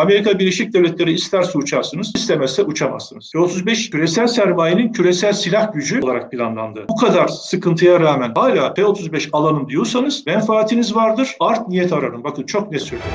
Amerika Birleşik Devletleri isterse uçarsınız, istemezse uçamazsınız. F-35 küresel sermayenin küresel silah gücü olarak planlandı. Bu kadar sıkıntıya rağmen hala F-35 alalım diyorsanız menfaatiniz vardır. Art niyet ararım. Bakın çok ne söylüyorum.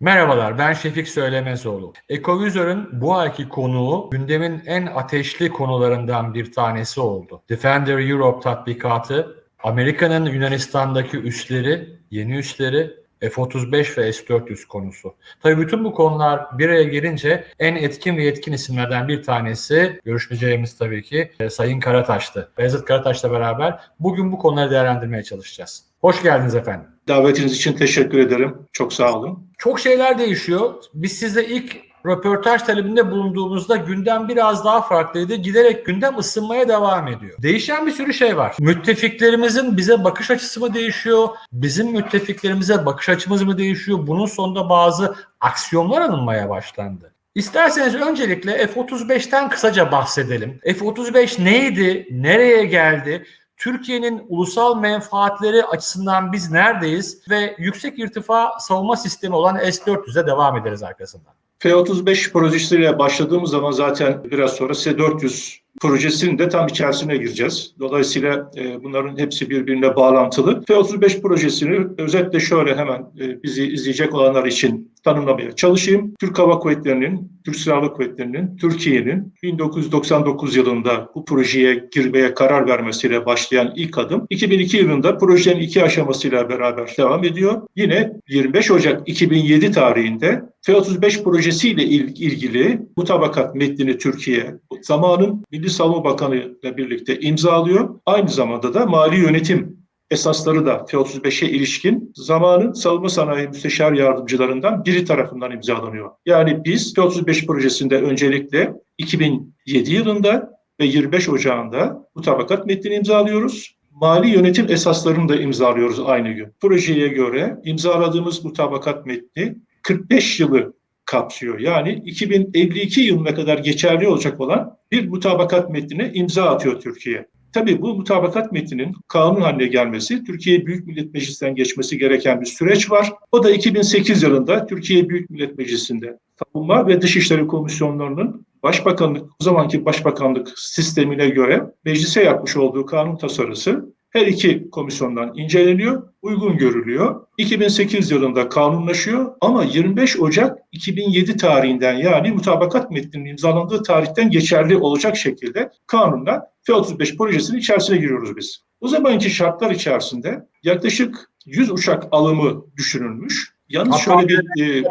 Merhabalar, ben Şefik Söylemezoğlu. Ekovizör'ün bu ayki konuğu gündemin en ateşli konularından bir tanesi oldu. Defender Europe tatbikatı, Amerika'nın Yunanistan'daki üsleri, yeni üsleri, F-35 ve S-400 konusu. Tabii bütün bu konular bir araya gelince en etkin ve yetkin isimlerden bir tanesi görüşmeyeceğimiz tabii ki e, Sayın Karataş'tı. Beyazıt Karataş'la beraber bugün bu konuları değerlendirmeye çalışacağız. Hoş geldiniz efendim. Davetiniz için teşekkür ederim. Çok sağ olun. Çok şeyler değişiyor. Biz sizle ilk röportaj talebinde bulunduğumuzda gündem biraz daha farklıydı. Giderek gündem ısınmaya devam ediyor. Değişen bir sürü şey var. Müttefiklerimizin bize bakış açısı mı değişiyor? Bizim müttefiklerimize bakış açımız mı değişiyor? Bunun sonunda bazı aksiyonlar alınmaya başlandı. İsterseniz öncelikle F-35'ten kısaca bahsedelim. F-35 neydi? Nereye geldi? Türkiye'nin ulusal menfaatleri açısından biz neredeyiz ve yüksek irtifa savunma sistemi olan S-400'e devam ederiz arkasından. F-35 projesiyle başladığımız zaman zaten biraz sonra S-400 projesinin de tam içerisine gireceğiz. Dolayısıyla e, bunların hepsi birbirine bağlantılı. F-35 projesini özetle şöyle hemen e, bizi izleyecek olanlar için tanımlamaya çalışayım. Türk Hava Kuvvetleri'nin, Türk Silahlı Kuvvetleri'nin, Türkiye'nin 1999 yılında bu projeye girmeye karar vermesiyle başlayan ilk adım 2002 yılında projenin iki aşamasıyla beraber devam ediyor. Yine 25 Ocak 2007 tarihinde F-35 projesiyle il- ilgili mutabakat metnini Türkiye zamanın Milli Savunma Bakanı ile birlikte imzalıyor. Aynı zamanda da mali yönetim esasları da F-35'e ilişkin zamanın savunma sanayi müsteşar yardımcılarından biri tarafından imzalanıyor. Yani biz F-35 projesinde öncelikle 2007 yılında ve 25 Ocağı'nda mutabakat metnini imzalıyoruz. Mali yönetim esaslarını da imzalıyoruz aynı gün. Projeye göre imzaladığımız mutabakat metni 45 yılı kapsıyor. Yani 2052 yılına kadar geçerli olacak olan bir mutabakat metnine imza atıyor Türkiye. Tabii bu mutabakat metninin kanun haline gelmesi, Türkiye Büyük Millet Meclisi'nden geçmesi gereken bir süreç var. O da 2008 yılında Türkiye Büyük Millet Meclisi'nde Savunma ve Dışişleri Komisyonlarının Başbakanlık, o zamanki Başbakanlık sistemine göre meclise yapmış olduğu kanun tasarısı her iki komisyondan inceleniyor, uygun görülüyor. 2008 yılında kanunlaşıyor ama 25 Ocak 2007 tarihinden yani mutabakat metninin imzalandığı tarihten geçerli olacak şekilde kanunla F-35 projesinin içerisine giriyoruz biz. O zamanki şartlar içerisinde yaklaşık 100 uçak alımı düşünülmüş. Yalnız şöyle bir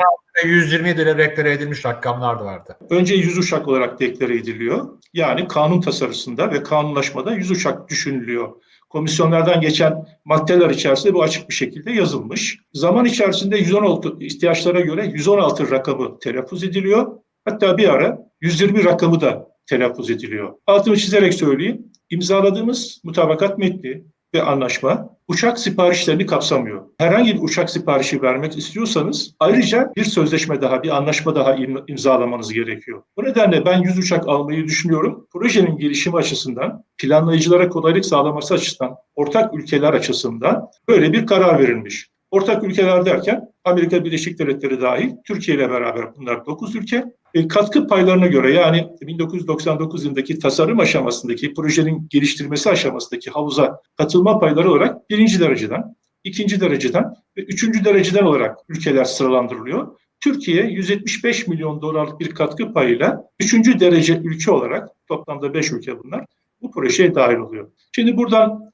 e, 120 lira deklare edilmiş rakamlar da vardı. önce 100 uçak olarak deklare ediliyor. Yani kanun tasarısında ve kanunlaşmada 100 uçak düşünülüyor. Komisyonlardan geçen maddeler içerisinde bu açık bir şekilde yazılmış. Zaman içerisinde 116 ihtiyaçlara göre 116 rakamı telaffuz ediliyor. Hatta bir ara 120 rakamı da telaffuz ediliyor. Altını çizerek söyleyeyim. İmzaladığımız mutabakat metni ve anlaşma uçak siparişlerini kapsamıyor. Herhangi bir uçak siparişi vermek istiyorsanız ayrıca bir sözleşme daha, bir anlaşma daha im- imzalamanız gerekiyor. Bu nedenle ben 100 uçak almayı düşünüyorum. Projenin gelişimi açısından, planlayıcılara kolaylık sağlaması açısından, ortak ülkeler açısından böyle bir karar verilmiş. Ortak ülkeler derken Amerika Birleşik Devletleri dahil Türkiye ile beraber bunlar 9 ülke. E, katkı paylarına göre yani 1999 yılındaki tasarım aşamasındaki projenin geliştirmesi aşamasındaki havuza katılma payları olarak birinci dereceden, ikinci dereceden ve üçüncü dereceden olarak ülkeler sıralandırılıyor. Türkiye 175 milyon dolarlık bir katkı payıyla üçüncü derece ülke olarak toplamda 5 ülke bunlar bu projeye dahil oluyor. Şimdi buradan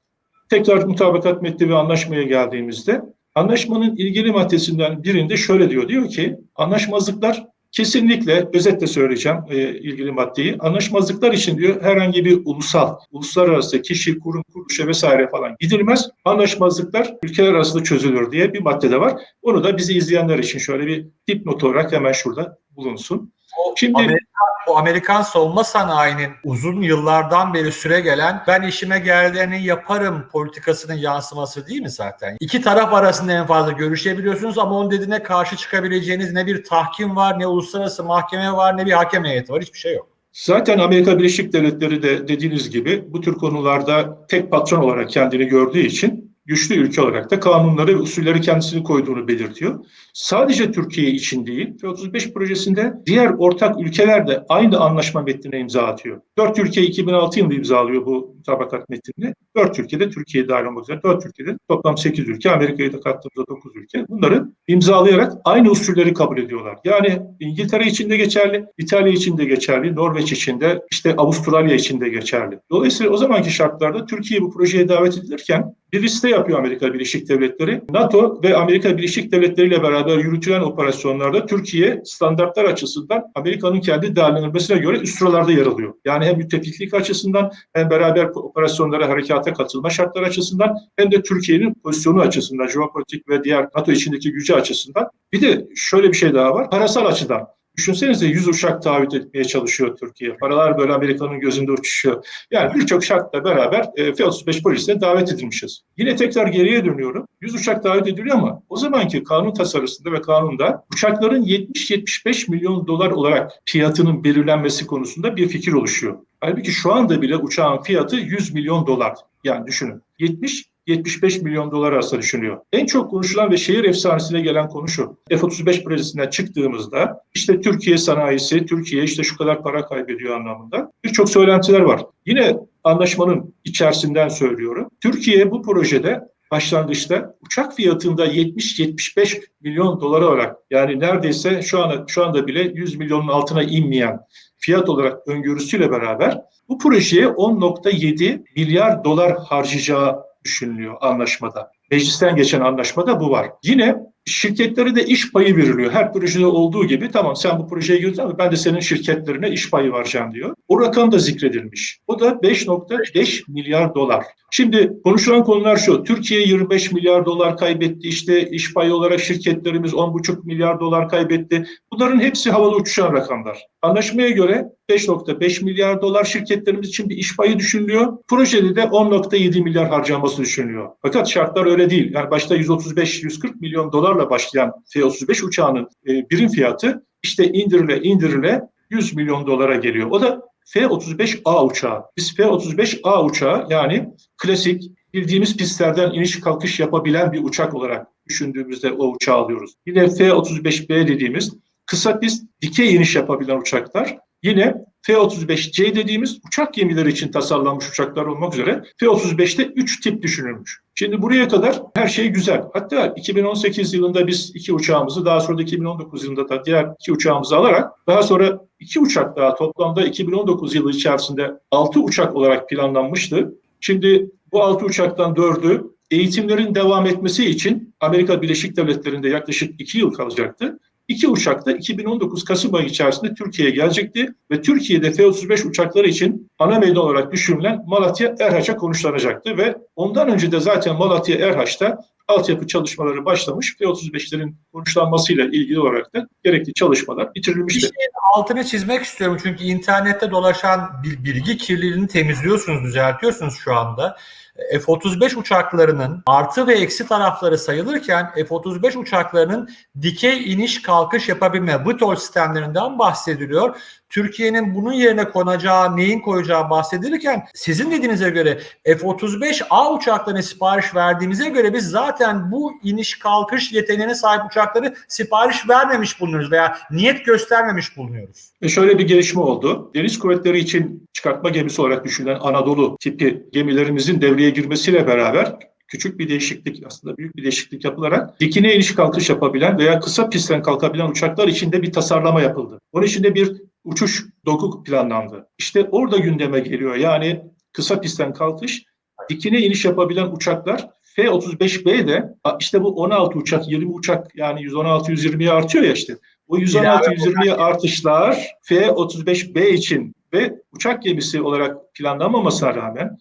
tekrar mutabakat metni ve anlaşmaya geldiğimizde anlaşmanın ilgili maddesinden birinde şöyle diyor. Diyor ki anlaşmazlıklar kesinlikle özetle söyleyeceğim e, ilgili maddeyi. Anlaşmazlıklar için diyor herhangi bir ulusal, uluslararası kişi, kurum, kuruluşa vesaire falan gidilmez. Anlaşmazlıklar ülkeler arasında çözülür diye bir madde de var. Onu da bizi izleyenler için şöyle bir dipnot olarak hemen şurada bulunsun. O Şimdi- Amerikan, bu Amerikan savunma sanayinin uzun yıllardan beri süre gelen ben işime geldiğini yaparım politikasının yansıması değil mi zaten? İki taraf arasında en fazla görüşebiliyorsunuz ama onun dediğine karşı çıkabileceğiniz ne bir tahkim var, ne uluslararası mahkeme var, ne bir hakem heyeti var. Hiçbir şey yok. Zaten Amerika Birleşik Devletleri de dediğiniz gibi bu tür konularda tek patron olarak kendini gördüğü için güçlü ülke olarak da kanunları ve usulleri kendisini koyduğunu belirtiyor. Sadece Türkiye için değil, F-35 projesinde diğer ortak ülkeler de aynı anlaşma metnine imza atıyor. Dört ülke 2006 yılında imzalıyor bu mutabakat metnini. Dört ülkede Türkiye dahil olmak üzere dört ülkede toplam 8 ülke, Amerika'yı da kattığımızda 9 ülke. Bunları imzalayarak aynı usulleri kabul ediyorlar. Yani İngiltere için de geçerli, İtalya için de geçerli, Norveç için de, işte Avustralya için de geçerli. Dolayısıyla o zamanki şartlarda Türkiye bu projeye davet edilirken bir liste yapıyor Amerika Birleşik Devletleri. NATO ve Amerika Birleşik Devletleri ile beraber yürütülen operasyonlarda Türkiye standartlar açısından Amerika'nın kendi değerlendirmesine göre üst sıralarda yer alıyor. Yani hem müttefiklik açısından hem beraber operasyonlara harekata katılma şartları açısından hem de Türkiye'nin pozisyonu açısından, jeopolitik ve diğer NATO içindeki gücü açısından. Bir de şöyle bir şey daha var. Parasal açıdan. Düşünsenize 100 uçak taahhüt etmeye çalışıyor Türkiye. Paralar böyle Amerika'nın gözünde uçuşuyor. Yani birçok şartla beraber e, F-35 projesine davet edilmişiz. Yine tekrar geriye dönüyorum. 100 uçak davet ediliyor ama o zamanki kanun tasarısında ve kanunda uçakların 70-75 milyon dolar olarak fiyatının belirlenmesi konusunda bir fikir oluşuyor. Halbuki şu anda bile uçağın fiyatı 100 milyon dolar. Yani düşünün. 70 75 milyon dolar arasında düşünüyor. En çok konuşulan ve şehir efsanesine gelen konu şu. F-35 projesinden çıktığımızda işte Türkiye sanayisi, Türkiye işte şu kadar para kaybediyor anlamında birçok söylentiler var. Yine anlaşmanın içerisinden söylüyorum. Türkiye bu projede başlangıçta uçak fiyatında 70-75 milyon dolar olarak yani neredeyse şu anda şu anda bile 100 milyonun altına inmeyen fiyat olarak öngörüsüyle beraber bu projeye 10.7 milyar dolar harcayacağı düşünülüyor anlaşmada. Meclisten geçen anlaşmada bu var. Yine şirketlere de iş payı veriliyor. Her projede olduğu gibi tamam sen bu projeye girdin ama ben de senin şirketlerine iş payı vereceğim diyor. O rakam da zikredilmiş. O da 5.5 milyar dolar. Şimdi konuşulan konular şu. Türkiye 25 milyar dolar kaybetti. İşte iş payı olarak şirketlerimiz 10,5 milyar dolar kaybetti. Bunların hepsi havalı uçuşan rakamlar. Anlaşmaya göre 5.5 milyar dolar şirketlerimiz için bir iş payı düşünülüyor. Projede de 10.7 milyar harcaması düşünülüyor. Fakat şartlar öyle değil. Yani başta 135-140 milyon dolarla başlayan F-35 uçağının e, birim fiyatı işte indirile indirile 100 milyon dolara geliyor. O da F-35A uçağı. Biz F-35A uçağı yani klasik bildiğimiz pistlerden iniş kalkış yapabilen bir uçak olarak düşündüğümüzde o uçağı alıyoruz. Yine F-35B dediğimiz kısa pist dikey iniş yapabilen uçaklar. Yine F-35C dediğimiz uçak gemileri için tasarlanmış uçaklar olmak üzere F-35'te 3 tip düşünülmüş. Şimdi buraya kadar her şey güzel. Hatta 2018 yılında biz iki uçağımızı daha sonra da 2019 yılında da diğer iki uçağımızı alarak daha sonra iki uçak daha toplamda 2019 yılı içerisinde 6 uçak olarak planlanmıştı. Şimdi bu 6 uçaktan 4'ü eğitimlerin devam etmesi için Amerika Birleşik Devletleri'nde yaklaşık 2 yıl kalacaktı. İki uçak da 2019 Kasım ayı içerisinde Türkiye'ye gelecekti ve Türkiye'de F-35 uçakları için ana meydan olarak düşünülen Malatya Erhaç'a konuşlanacaktı ve ondan önce de zaten Malatya Erhaç'ta altyapı çalışmaları başlamış. F-35'lerin konuşlanmasıyla ilgili olarak da gerekli çalışmalar bitirilmişti. Bir şeyin altını çizmek istiyorum çünkü internette dolaşan bir bilgi kirliliğini temizliyorsunuz, düzeltiyorsunuz şu anda. F-35 uçaklarının artı ve eksi tarafları sayılırken F-35 uçaklarının dikey iniş kalkış yapabilme VTOL sistemlerinden bahsediliyor. Türkiye'nin bunun yerine konacağı, neyin koyacağı bahsedilirken sizin dediğinize göre F-35A uçaklarına sipariş verdiğimize göre biz zaten bu iniş kalkış yeteneğine sahip uçakları sipariş vermemiş bulunuyoruz veya niyet göstermemiş bulunuyoruz. Ve şöyle bir gelişme oldu. Deniz kuvvetleri için çıkartma gemisi olarak düşünülen Anadolu tipi gemilerimizin devreye girmesiyle beraber küçük bir değişiklik aslında büyük bir değişiklik yapılarak dikine iniş kalkış yapabilen veya kısa pistten kalkabilen uçaklar için de bir tasarlama yapıldı. Onun için de bir uçuş doku planlandı. İşte orada gündeme geliyor. Yani kısa pistten kalkış, dikine iniş yapabilen uçaklar F-35B de işte bu 16 uçak, 20 uçak yani 116-120'ye artıyor ya işte. O 116-120'ye artışlar F-35B için ve uçak gemisi olarak planlanmamasına rağmen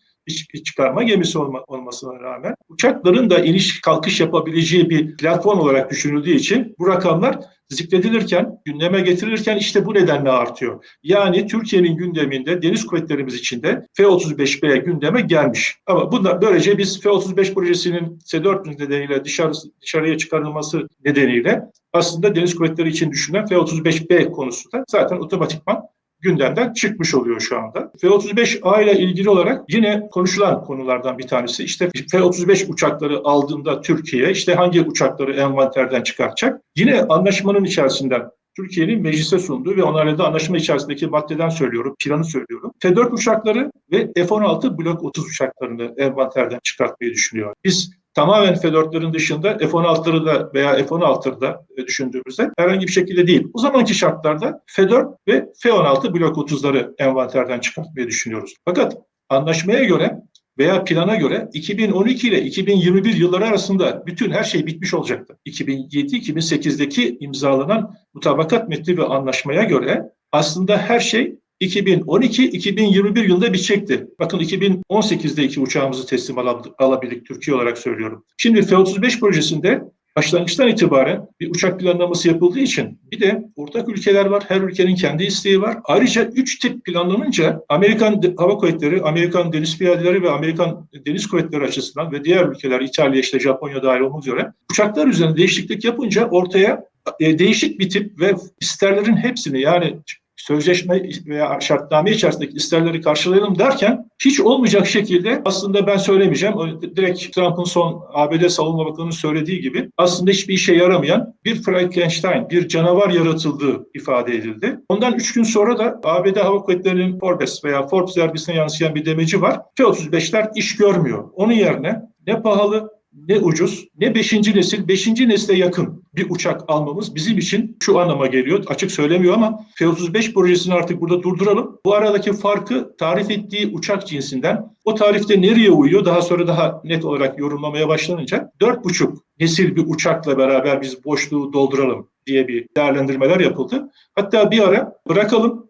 çıkarma gemisi olma, olmasına rağmen uçakların da iniş kalkış yapabileceği bir platform olarak düşünüldüğü için bu rakamlar zikredilirken, gündeme getirilirken işte bu nedenle artıyor. Yani Türkiye'nin gündeminde deniz kuvvetlerimiz içinde F-35B gündeme gelmiş. Ama bunda böylece biz F-35 projesinin S-400 nedeniyle dışarı, dışarıya çıkarılması nedeniyle aslında deniz kuvvetleri için düşünülen F-35B konusunda zaten otomatikman gündemden çıkmış oluyor şu anda. F-35A ile ilgili olarak yine konuşulan konulardan bir tanesi işte F-35 uçakları aldığında Türkiye işte hangi uçakları envanterden çıkartacak? Yine anlaşmanın içerisinden Türkiye'nin meclise sunduğu ve onlarla da anlaşma içerisindeki maddeden söylüyorum, planı söylüyorum. F-4 uçakları ve F-16 Blok 30 uçaklarını envanterden çıkartmayı düşünüyor. Biz tamamen F-4'lerin dışında F-16'ları da veya F-16'ları da düşündüğümüzde herhangi bir şekilde değil. O zamanki şartlarda F-4 ve F-16 Blok 30'ları envanterden çıkartmayı düşünüyoruz. Fakat anlaşmaya göre veya plana göre 2012 ile 2021 yılları arasında bütün her şey bitmiş olacaktı. 2007-2008'deki imzalanan mutabakat metni ve anlaşmaya göre aslında her şey 2012-2021 yılında bitecekti. Bakın 2018'de iki uçağımızı teslim alabildik Türkiye olarak söylüyorum. Şimdi F-35 projesinde başlangıçtan itibaren bir uçak planlaması yapıldığı için bir de ortak ülkeler var. Her ülkenin kendi isteği var. Ayrıca üç tip planlanınca Amerikan Hava Kuvvetleri, Amerikan Deniz Piyadeleri ve Amerikan Deniz Kuvvetleri açısından ve diğer ülkeler İtalya işte Japonya dahil olmak üzere uçaklar üzerinde değişiklik yapınca ortaya e, değişik bir tip ve isterlerin hepsini yani sözleşme veya şartname içerisindeki isterleri karşılayalım derken hiç olmayacak şekilde aslında ben söylemeyeceğim. Direkt Trump'ın son ABD Savunma Bakanı'nın söylediği gibi aslında hiçbir işe yaramayan bir Frankenstein, bir canavar yaratıldığı ifade edildi. Ondan üç gün sonra da ABD Hava Kuvvetleri'nin Forbes veya Forbes dergisine yansıyan bir demeci var. F-35'ler iş görmüyor. Onun yerine ne pahalı ne ucuz ne beşinci nesil, beşinci nesle yakın bir uçak almamız bizim için şu anlama geliyor. Açık söylemiyor ama F-35 projesini artık burada durduralım. Bu aradaki farkı tarif ettiği uçak cinsinden o tarifte nereye uyuyor daha sonra daha net olarak yorumlamaya başlanınca dört buçuk nesil bir uçakla beraber biz boşluğu dolduralım diye bir değerlendirmeler yapıldı. Hatta bir ara bırakalım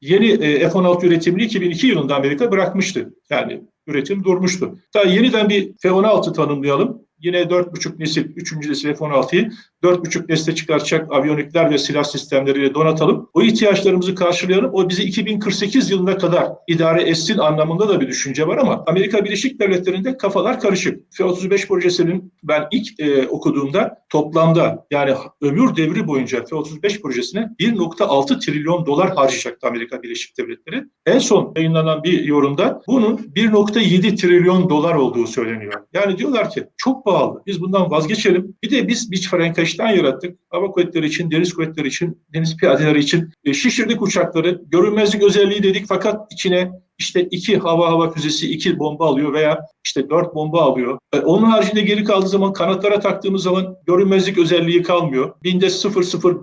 yeni e, F-16 üretimini 2002 yılında Amerika bırakmıştı. Yani üretim durmuştu. Daha yeniden bir F-16 tanımlayalım. Yine 4,5 nesil, 3. nesil F-16'yı 4,5 nesle çıkartacak aviyonikler ve silah sistemleriyle donatalım. O ihtiyaçlarımızı karşılayalım. O bizi 2048 yılına kadar idare etsin anlamında da bir düşünce var ama Amerika Birleşik Devletleri'nde kafalar karışık. F-35 projesinin ben ilk e, okuduğumda toplamda yani ömür devri boyunca F-35 projesine 1.6 trilyon dolar harcayacaktı Amerika Birleşik Devletleri. En son yayınlanan bir yorumda bunun 1.7 trilyon dolar olduğu söyleniyor. Yani diyorlar ki çok pahalı. Biz bundan vazgeçelim. Bir de biz bir Frankenstein yarattık. Hava kuvvetleri için, deniz kuvvetleri için, deniz piyadeleri için e, şişirdik uçakları. Görünmezlik özelliği dedik fakat içine işte iki hava hava füzesi iki bomba alıyor veya işte dört bomba alıyor. E, onun haricinde geri kaldığı zaman kanatlara taktığımız zaman görünmezlik özelliği kalmıyor. Binde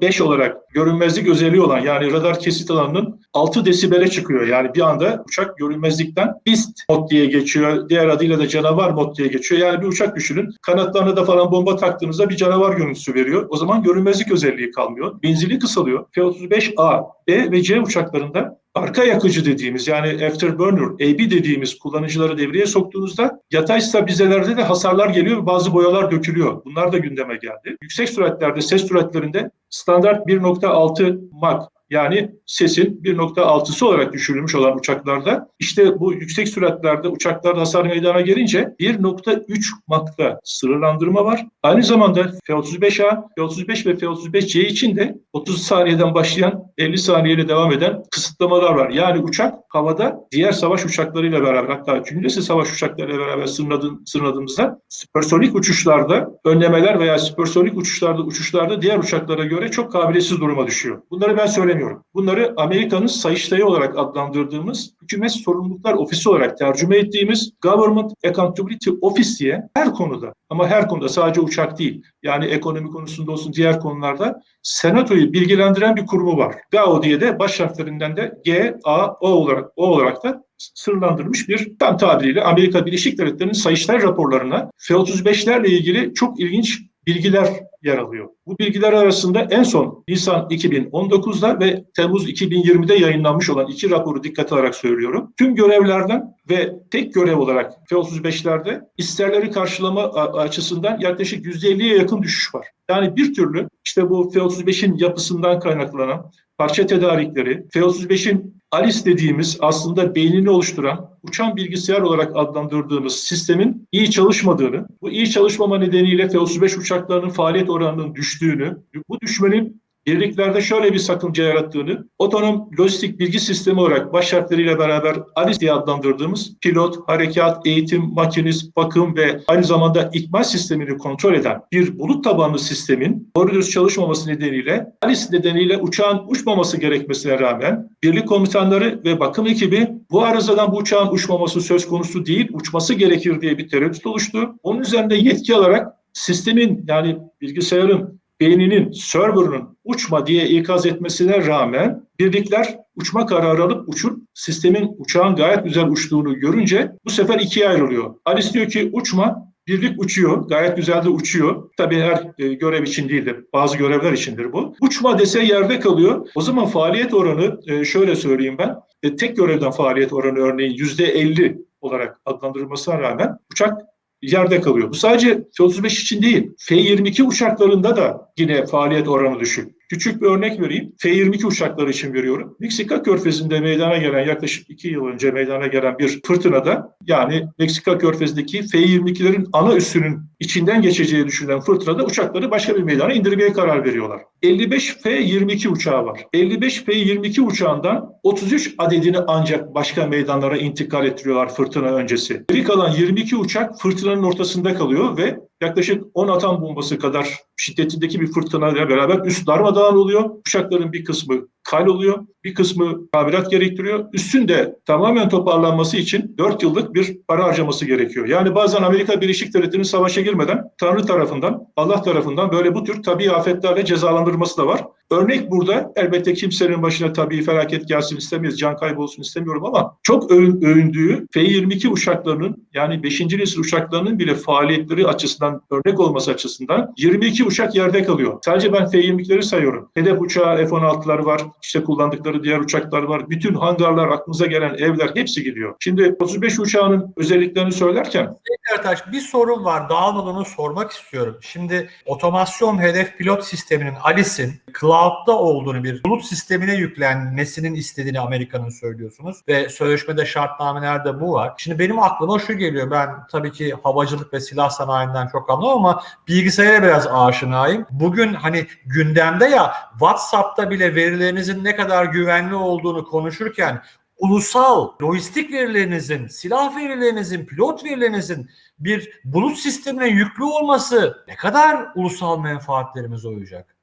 005 olarak görünmezlik özelliği olan yani radar kesit alanının 6 desibele çıkıyor. Yani bir anda uçak görünmezlikten beast mod diye geçiyor. Diğer adıyla da canavar mod diye geçiyor. Yani bir uçak düşünün. Kanatlarına da falan bomba taktığınızda bir canavar görüntüsü veriyor. O zaman görünmezlik özelliği kalmıyor. Menzili kısalıyor. F-35A, B ve C uçaklarında arka yakıcı dediğimiz yani afterburner, AB dediğimiz kullanıcıları devreye soktuğunuzda yatay stabilizelerde de hasarlar geliyor ve bazı boyalar dökülüyor. Bunlar da gündeme geldi. Yüksek süratlerde, ses süratlerinde standart 1.6 Mach yani sesin 1.6'sı olarak düşürülmüş olan uçaklarda işte bu yüksek süratlerde uçaklarda hasar meydana gelince 1.3 Mach'ta sınırlandırma var. Aynı zamanda F-35A, F-35 ve F-35C için de 30 saniyeden başlayan 50 saniyeyle devam eden kısıtlamalar var. Yani uçak havada diğer savaş uçaklarıyla beraber hatta cümlesi savaş uçaklarıyla beraber sınırladığım, sınırladığımızda süpersonik uçuşlarda önlemeler veya süpersonik uçuşlarda uçuşlarda diğer uçaklara göre çok kabiliyetsiz duruma düşüyor. Bunları ben söylemiyorum. Bunları Amerika'nın Sayıştayı olarak adlandırdığımız hükümet sorumluluklar ofisi olarak tercüme ettiğimiz Government Accountability Office diye her konuda ama her konuda sadece uçak değil yani ekonomi konusunda olsun diğer konularda senatoyu bilgilendiren bir kurumu var. GAO diye de baş harflerinden de G, A, O olarak, o olarak da sınırlandırılmış bir tam tabiriyle Amerika Birleşik Devletleri'nin Sayıştay raporlarına F-35'lerle ilgili çok ilginç bilgiler yer alıyor. Bu bilgiler arasında en son Nisan 2019'da ve Temmuz 2020'de yayınlanmış olan iki raporu dikkate alarak söylüyorum. Tüm görevlerden ve tek görev olarak F-35'lerde isterleri karşılama açısından yaklaşık %50'ye yakın düşüş var. Yani bir türlü işte bu F-35'in yapısından kaynaklanan parça tedarikleri, F-35'in ALIS dediğimiz aslında beynini oluşturan uçan bilgisayar olarak adlandırdığımız sistemin iyi çalışmadığını, bu iyi çalışmama nedeniyle F-35 uçaklarının faaliyet oranının düştüğünü, bu düşmenin birliklerde şöyle bir sakınca yarattığını, otonom lojistik bilgi sistemi olarak baş harfleriyle beraber ALIS diye adlandırdığımız pilot, harekat, eğitim, makinist, bakım ve aynı zamanda ikmal sistemini kontrol eden bir bulut tabanlı sistemin doğru dürüst çalışmaması nedeniyle ALIS nedeniyle uçağın uçmaması gerekmesine rağmen birlik komutanları ve bakım ekibi bu arızadan bu uçağın uçmaması söz konusu değil, uçması gerekir diye bir tereddüt oluştu. Onun üzerinde yetki alarak sistemin yani bilgisayarın beyninin, server'ının uçma diye ikaz etmesine rağmen birlikler uçma kararı alıp uçup sistemin uçağın gayet güzel uçtuğunu görünce bu sefer ikiye ayrılıyor. Alice diyor ki uçma, birlik uçuyor. Gayet güzel de uçuyor. Tabii her e, görev için değildir. Bazı görevler içindir bu. Uçma dese yerde kalıyor. O zaman faaliyet oranı e, şöyle söyleyeyim ben. E, tek görevden faaliyet oranı örneğin yüzde 50 olarak adlandırılmasına rağmen uçak yerde kalıyor. Bu sadece F-35 için değil. F-22 uçaklarında da yine faaliyet oranı düşük. Küçük bir örnek vereyim. F-22 uçakları için veriyorum. Meksika Körfezi'nde meydana gelen yaklaşık iki yıl önce meydana gelen bir fırtınada yani Meksika Körfezi'ndeki F-22'lerin ana üssünün içinden geçeceği düşünülen fırtınada uçakları başka bir meydana indirmeye karar veriyorlar. 55 F-22 uçağı var. 55 F-22 uçağından 33 adedini ancak başka meydanlara intikal ettiriyorlar fırtına öncesi. Geri kalan 22 uçak fırtınanın ortasında kalıyor ve yaklaşık 10 atom bombası kadar şiddetindeki bir fırtınayla beraber üst darmadağın oluyor. Uçakların bir kısmı kal oluyor, bir kısmı tamirat gerektiriyor. Üstünde tamamen toparlanması için 4 yıllık bir para harcaması gerekiyor. Yani bazen Amerika Birleşik Devletleri'nin savaşa girmeden Tanrı tarafından, Allah tarafından böyle bu tür tabii afetlerle cezalandırması da var. Örnek burada elbette kimsenin başına tabii felaket gelsin istemeyiz, can kaybı olsun istemiyorum ama çok övün, övündüğü F-22 uçaklarının yani 5. nesil uçaklarının bile faaliyetleri açısından örnek olması açısından 22 uçak yerde kalıyor. Sadece ben F-22'leri sayıyorum. Hedef uçağı F-16'lar var, işte kullandıkları diğer uçaklar var. Bütün hangarlar, aklınıza gelen evler hepsi gidiyor. Şimdi 35 uçağının özelliklerini söylerken Ertaş bir sorun var. Onu sormak istiyorum. Şimdi otomasyon hedef pilot sisteminin Alice'in cloud'da olduğunu bir bulut sistemine yüklenmesinin istediğini Amerika'nın söylüyorsunuz. Ve sözleşmede şartnamelerde bu var. Şimdi benim aklıma şu geliyor. Ben tabii ki havacılık ve silah sanayinden çok anlamam ama bilgisayara biraz aşinayım. Bugün hani gündemde ya WhatsApp'ta bile verilerinizin ne kadar güvenli olduğunu konuşurken ulusal lojistik verilerinizin, silah verilerinizin, pilot verilerinizin bir bulut sistemine yüklü olması ne kadar ulusal menfaatlerimiz olacak?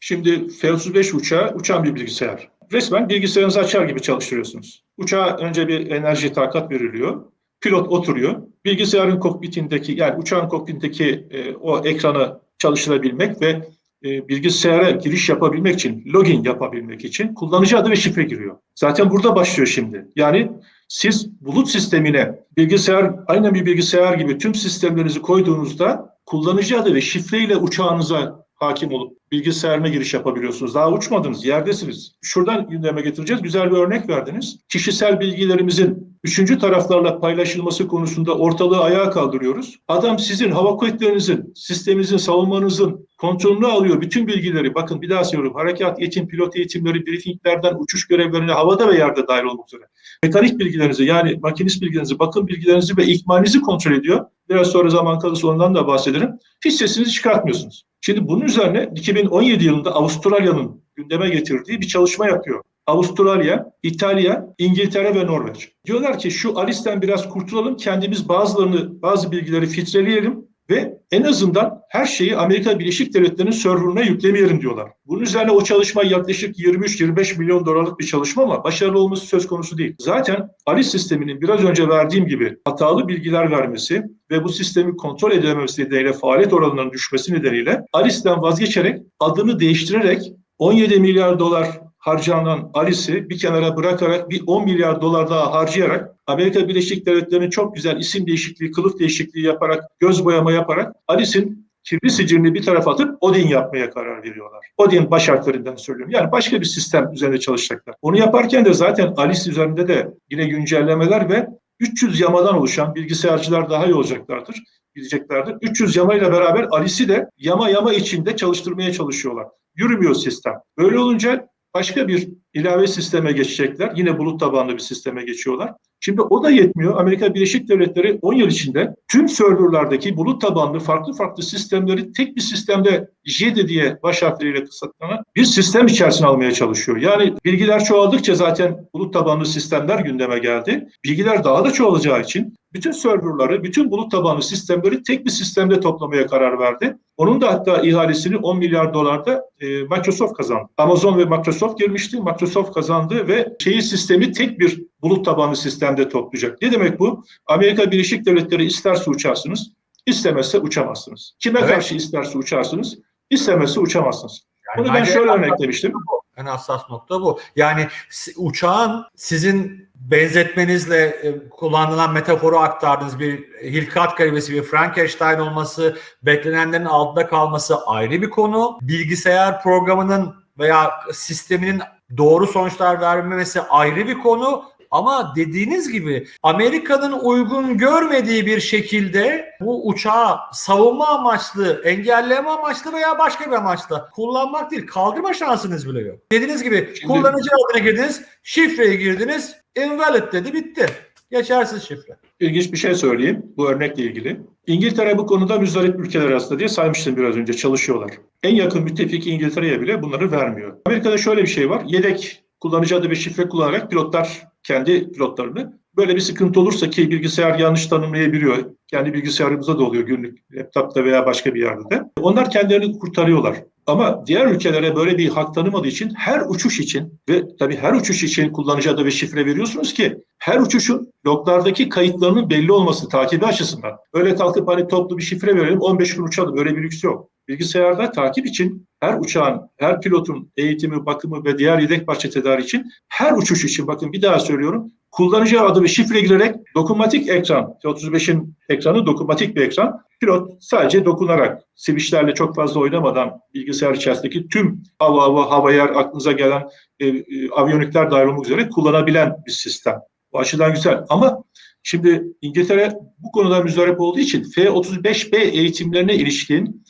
Şimdi F-35 uçağı uçan bir bilgisayar. Resmen bilgisayarınızı açar gibi çalıştırıyorsunuz. Uçağa önce bir enerji takat veriliyor. Pilot oturuyor. Bilgisayarın kokpitindeki yani uçağın kokpitindeki e, o ekranı çalıştırabilmek ve e, bilgisayara giriş yapabilmek için, login yapabilmek için kullanıcı adı ve şifre giriyor. Zaten burada başlıyor şimdi. Yani siz bulut sistemine bilgisayar, aynen bir bilgisayar gibi tüm sistemlerinizi koyduğunuzda kullanıcı adı ve şifreyle uçağınıza hakim olup bilgisayarına giriş yapabiliyorsunuz. Daha uçmadınız, yerdesiniz. Şuradan gündeme getireceğiz. Güzel bir örnek verdiniz. Kişisel bilgilerimizin üçüncü taraflarla paylaşılması konusunda ortalığı ayağa kaldırıyoruz. Adam sizin hava kuvvetlerinizin, sisteminizin, savunmanızın kontrolünü alıyor. Bütün bilgileri, bakın bir daha söylüyorum. Harekat eğitim, pilot eğitimleri, briefinglerden uçuş görevlerine havada ve yerde dahil olmak üzere. Mekanik bilgilerinizi yani makinist bilgilerinizi, bakım bilgilerinizi ve ikmalinizi kontrol ediyor. Biraz sonra zaman kalırsa ondan da bahsederim. Hiç sesinizi çıkartmıyorsunuz. Şimdi bunun üzerine 2017 yılında Avustralya'nın gündeme getirdiği bir çalışma yapıyor. Avustralya, İtalya, İngiltere ve Norveç. Diyorlar ki şu Alice'den biraz kurtulalım, kendimiz bazılarını, bazı bilgileri filtreleyelim ve en azından her şeyi Amerika Birleşik Devletleri'nin serverına yüklemeyelim diyorlar. Bunun üzerine o çalışma yaklaşık 23-25 milyon dolarlık bir çalışma ama başarılı olması söz konusu değil. Zaten Alice sisteminin biraz önce verdiğim gibi hatalı bilgiler vermesi ve bu sistemi kontrol edememesi nedeniyle faaliyet oranlarının düşmesi nedeniyle Alice'den vazgeçerek adını değiştirerek 17 milyar dolar harcanan Alice'i bir kenara bırakarak bir 10 milyar dolar daha harcayarak Amerika Birleşik Devletleri'nin çok güzel isim değişikliği, kılıf değişikliği yaparak, göz boyama yaparak Alice'in kirli sicilini bir tarafa atıp Odin yapmaya karar veriyorlar. Odin baş harflerinden söylüyorum. Yani başka bir sistem üzerinde çalışacaklar. Onu yaparken de zaten Alice üzerinde de yine güncellemeler ve 300 yamadan oluşan bilgisayarcılar daha iyi olacaklardır, bileceklerdir. 300 yamayla beraber Alice'i de yama yama içinde çalıştırmaya çalışıyorlar. Yürümüyor sistem. Böyle olunca başka bir ilave sisteme geçecekler. Yine bulut tabanlı bir sisteme geçiyorlar. Şimdi o da yetmiyor. Amerika Birleşik Devletleri 10 yıl içinde tüm serverlardaki bulut tabanlı farklı farklı sistemleri tek bir sistemde JEDI diye baş harfleriyle kısaltılan bir sistem içerisine almaya çalışıyor. Yani bilgiler çoğaldıkça zaten bulut tabanlı sistemler gündeme geldi. Bilgiler daha da çoğalacağı için bütün serverları, bütün bulut tabanlı sistemleri tek bir sistemde toplamaya karar verdi. Onun da hatta ihalesini 10 milyar dolarda e, Microsoft kazandı. Amazon ve Microsoft girmişti. Microsoft kazandı ve şehir sistemi tek bir bulut tabanlı sistemde toplayacak. Ne demek bu? Amerika Birleşik Devletleri isterse uçarsınız, istemezse uçamazsınız. Kime Evet. karşı isterse uçarsınız, istemezse uçamazsınız. Yani Bunu ben şöyle örneklemiştim. En hassas nokta bu. Yani uçağın sizin benzetmenizle e, kullanılan metaforu aktardığınız bir hilkat kaybesi, bir Frankenstein olması, beklenenlerin altında kalması ayrı bir konu. Bilgisayar programının veya sisteminin doğru sonuçlar vermemesi ayrı bir konu. Ama dediğiniz gibi Amerika'nın uygun görmediği bir şekilde bu uçağı savunma amaçlı, engelleme amaçlı veya başka bir amaçla kullanmak değil, kaldırma şansınız bile yok. Dediğiniz gibi Şimdi- kullanıcı adına girdiniz, şifreyi girdiniz, invalid dedi bitti. Geçersiz şifre. İlginç bir şey söyleyeyim bu örnekle ilgili. İngiltere bu konuda müzdarip ülkeler arasında diye saymıştım biraz önce çalışıyorlar. En yakın müttefiki İngiltere'ye bile bunları vermiyor. Amerika'da şöyle bir şey var. Yedek kullanıcı adı ve şifre kullanarak pilotlar kendi pilotlarını böyle bir sıkıntı olursa ki bilgisayar yanlış tanımlayabiliyor. Kendi bilgisayarımızda da oluyor günlük laptopta veya başka bir yerde de. Onlar kendilerini kurtarıyorlar. Ama diğer ülkelere böyle bir hak tanımadığı için her uçuş için ve tabii her uçuş için kullanıcı adı ve şifre veriyorsunuz ki her uçuşun loglardaki kayıtlarının belli olması takibi açısından. Öyle kalkıp hani toplu bir şifre verelim 15 gün uçalım öyle bir lüks yok. Bilgisayarda takip için her uçağın, her pilotun eğitimi, bakımı ve diğer yedek parça tedariği için her uçuş için bakın bir daha söylüyorum kullanıcı adı ve şifre girerek dokunmatik ekran, 35'in ekranı dokunmatik bir ekran. Pilot sadece dokunarak, switchlerle çok fazla oynamadan bilgisayar içerisindeki tüm hava hava hava yer aklınıza gelen e, e, aviyonikler dahil olmak üzere kullanabilen bir sistem. Bu açıdan güzel ama şimdi İngiltere bu konuda müzdarip olduğu için F-35B eğitimlerine ilişkin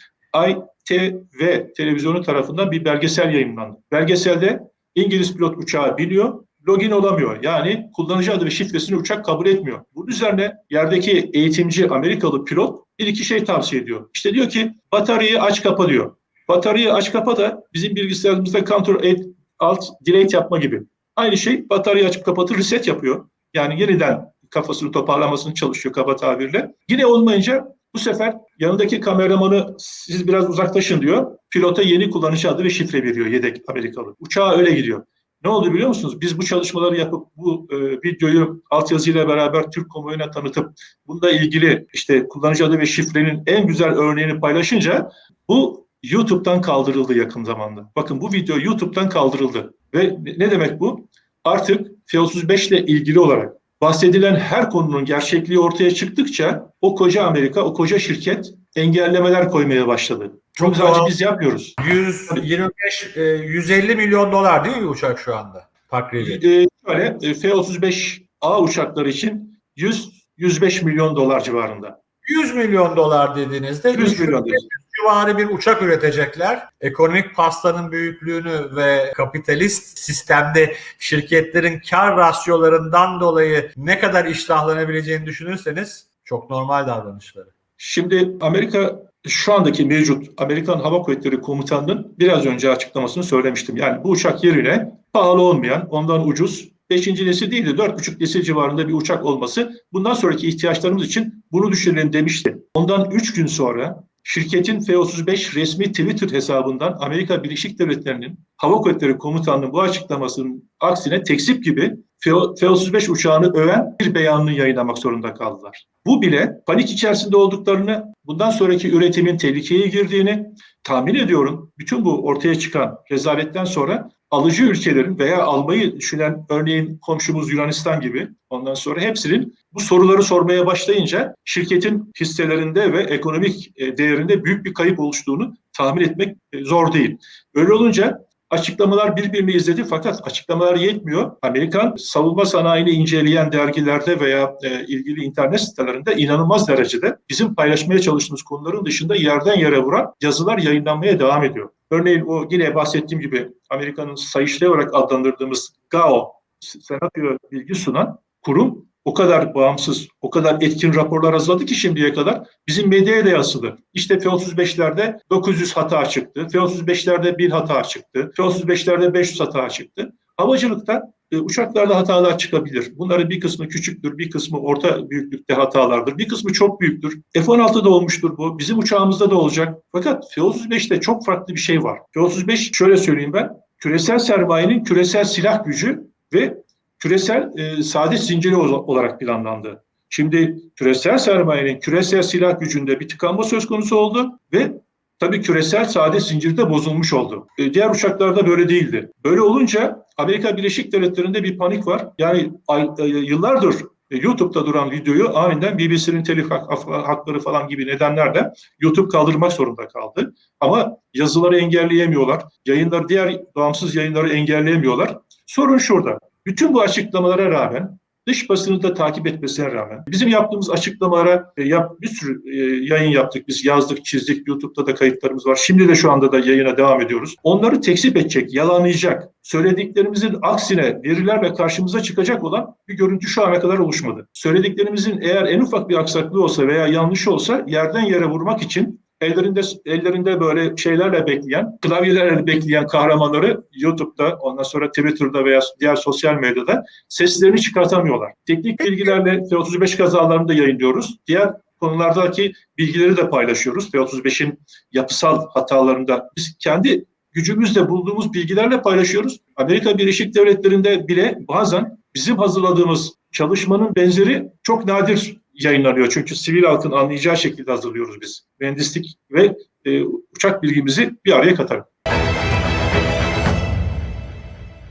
ITV televizyonu tarafından bir belgesel yayınlandı. Belgeselde İngiliz pilot uçağı biniyor, login olamıyor. Yani kullanıcı adı ve şifresini uçak kabul etmiyor. Bunun üzerine yerdeki eğitimci Amerikalı pilot bir iki şey tavsiye ediyor. İşte diyor ki bataryayı aç kapa diyor. Bataryayı aç kapa da bizim bilgisayarımızda Ctrl Alt Delete yapma gibi. Aynı şey bataryayı açıp kapatır reset yapıyor. Yani yeniden kafasını toparlamasını çalışıyor kaba tabirle. Yine olmayınca bu sefer yanındaki kameramanı siz biraz uzaklaşın diyor. Pilota yeni kullanıcı adı ve şifre veriyor yedek Amerikalı. Uçağa öyle gidiyor. Ne oldu biliyor musunuz? Biz bu çalışmaları yapıp bu e, videoyu altyazıyla beraber Türk kamuoyuna tanıtıp bununla ilgili işte kullanıcı adı ve şifrenin en güzel örneğini paylaşınca bu YouTube'dan kaldırıldı yakın zamanda. Bakın bu video YouTube'dan kaldırıldı. Ve ne demek bu? Artık F-35 ile ilgili olarak bahsedilen her konunun gerçekliği ortaya çıktıkça o koca Amerika, o koca şirket engellemeler koymaya başladı. Çok sadece biz yapmıyoruz. 125, e, 150 milyon dolar değil mi uçak şu anda? Takribi. Ee, şöyle e, F-35A uçakları için 100-105 milyon dolar civarında. 100 milyon dolar dediğinizde 100 milyon. Civarı bir uçak üretecekler. Ekonomik pastanın büyüklüğünü ve kapitalist sistemde şirketlerin kar rasyolarından dolayı ne kadar iştahlanabileceğini düşünürseniz çok normal davranışları. Şimdi Amerika şu andaki mevcut Amerikan Hava Kuvvetleri Komutanı'nın biraz önce açıklamasını söylemiştim. Yani bu uçak yerine pahalı olmayan, ondan ucuz, 5. nesil değil de 4,5 nesil civarında bir uçak olması bundan sonraki ihtiyaçlarımız için bunu düşünelim demişti. Ondan 3 gün sonra şirketin F-35 resmi Twitter hesabından Amerika Birleşik Devletleri'nin Hava Kuvvetleri Komutanı'nın bu açıklamasının aksine tekzip gibi F-35 uçağını öven bir beyanını yayınlamak zorunda kaldılar. Bu bile panik içerisinde olduklarını, bundan sonraki üretimin tehlikeye girdiğini tahmin ediyorum. Bütün bu ortaya çıkan rezaletten sonra alıcı ülkelerin veya almayı düşünen örneğin komşumuz Yunanistan gibi ondan sonra hepsinin bu soruları sormaya başlayınca şirketin hisselerinde ve ekonomik e, değerinde büyük bir kayıp oluştuğunu tahmin etmek e, zor değil. Öyle olunca Açıklamalar birbirini izledi fakat açıklamalar yetmiyor. Amerikan savunma sanayini inceleyen dergilerde veya e, ilgili internet sitelerinde inanılmaz derecede bizim paylaşmaya çalıştığımız konuların dışında yerden yere vuran yazılar yayınlanmaya devam ediyor. Örneğin o yine bahsettiğim gibi Amerika'nın sayıştay olarak adlandırdığımız GAO, senatoya bilgi sunan kurum o kadar bağımsız, o kadar etkin raporlar hazırladı ki şimdiye kadar bizim medyaya da yansıdı. İşte F-35'lerde 900 hata çıktı, F-35'lerde 1000 hata çıktı, F-35'lerde 500 hata çıktı. Havacılıkta e, uçaklarda hatalar çıkabilir. Bunların bir kısmı küçüktür, bir kısmı orta büyüklükte hatalardır, bir kısmı çok büyüktür. F-16'da olmuştur bu, bizim uçağımızda da olacak. Fakat F-35'te çok farklı bir şey var. F-35 şöyle söyleyeyim ben, küresel sermayenin küresel silah gücü ve küresel e, saadet zinciri olarak planlandı. Şimdi küresel sermayenin küresel silah gücünde bir tıkanma söz konusu oldu ve tabii küresel saadet zinciri de bozulmuş oldu. E, diğer uçaklarda böyle değildi. Böyle olunca Amerika Birleşik Devletleri'nde bir panik var. Yani ay, e, yıllardır e, YouTube'da duran videoyu aniden BBC'nin telif hak- hak- hakları falan gibi nedenlerle YouTube kaldırmak zorunda kaldı. Ama yazıları engelleyemiyorlar. Yayınları, diğer bağımsız yayınları engelleyemiyorlar. Sorun şurada. Bütün bu açıklamalara rağmen dış basını da takip etmesine rağmen bizim yaptığımız açıklamalara e, yap, bir sürü e, yayın yaptık. Biz yazdık, çizdik. YouTube'da da kayıtlarımız var. Şimdi de şu anda da yayına devam ediyoruz. Onları tekzip edecek, yalanlayacak, söylediklerimizin aksine verilerle karşımıza çıkacak olan bir görüntü şu ana kadar oluşmadı. Söylediklerimizin eğer en ufak bir aksaklığı olsa veya yanlış olsa yerden yere vurmak için ellerinde ellerinde böyle şeylerle bekleyen, klavyelerle bekleyen kahramanları YouTube'da, ondan sonra Twitter'da veya diğer sosyal medyada seslerini çıkartamıyorlar. Teknik bilgilerle F-35 kazalarını da yayınlıyoruz. Diğer konulardaki bilgileri de paylaşıyoruz. F-35'in yapısal hatalarında biz kendi gücümüzle bulduğumuz bilgilerle paylaşıyoruz. Amerika Birleşik Devletleri'nde bile bazen bizim hazırladığımız çalışmanın benzeri çok nadir yayınlanıyor. Çünkü sivil halkın anlayacağı şekilde hazırlıyoruz biz. Mühendislik ve e, uçak bilgimizi bir araya katarak.